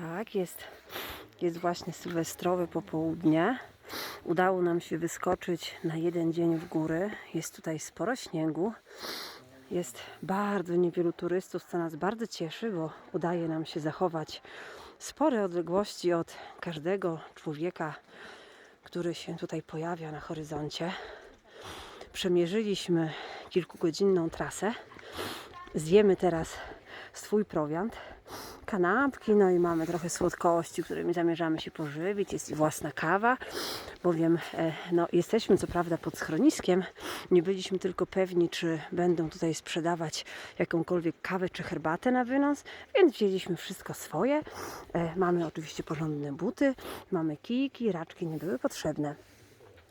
tak, jest, jest właśnie sylwestrowe popołudnie. Udało nam się wyskoczyć na jeden dzień w góry. Jest tutaj sporo śniegu. Jest bardzo niewielu turystów, co nas bardzo cieszy, bo udaje nam się zachować spore odległości od każdego człowieka, który się tutaj pojawia na horyzoncie. Przemierzyliśmy kilkugodzinną trasę. Zjemy teraz swój prowiant, kanapki, no i mamy trochę słodkości, którymi zamierzamy się pożywić. Jest i własna kawa, bowiem e, no, jesteśmy co prawda pod schroniskiem. Nie byliśmy tylko pewni, czy będą tutaj sprzedawać jakąkolwiek kawę czy herbatę na wynos, więc wzięliśmy wszystko swoje. E, Mamy oczywiście porządne buty, mamy kijki, raczki nie były potrzebne.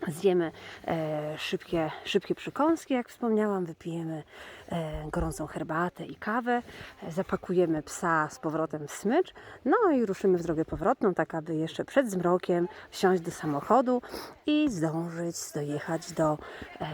Zjemy e, szybkie, szybkie przekąski, jak wspomniałam, wypijemy e, gorącą herbatę i kawę, zapakujemy psa z powrotem w smycz, no i ruszymy w drogę powrotną, tak aby jeszcze przed zmrokiem wsiąść do samochodu i zdążyć dojechać do, e,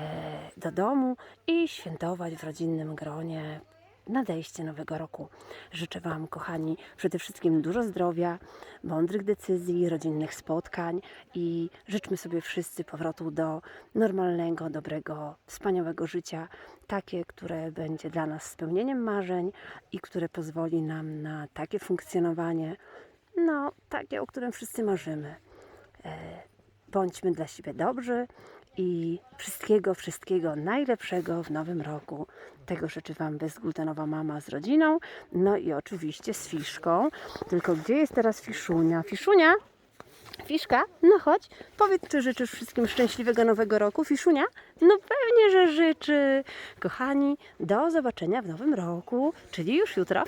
do domu i świętować w rodzinnym gronie nadejście nowego roku. Życzę Wam, kochani, przede wszystkim dużo zdrowia, mądrych decyzji, rodzinnych spotkań i życzmy sobie wszyscy powrotu do normalnego, dobrego, wspaniałego życia, takie, które będzie dla nas spełnieniem marzeń i które pozwoli nam na takie funkcjonowanie, no, takie, o którym wszyscy marzymy. Bądźmy dla siebie dobrzy i wszystkiego, wszystkiego najlepszego w nowym roku. Tego życzy Wam bezglutenowa mama z rodziną, no i oczywiście z Fiszką. Tylko gdzie jest teraz Fiszunia? Fiszunia? Fiszka? No chodź, powiedz, czy życzysz wszystkim szczęśliwego nowego roku, Fiszunia? No pewnie, że życzy. Kochani, do zobaczenia w nowym roku, czyli już jutro.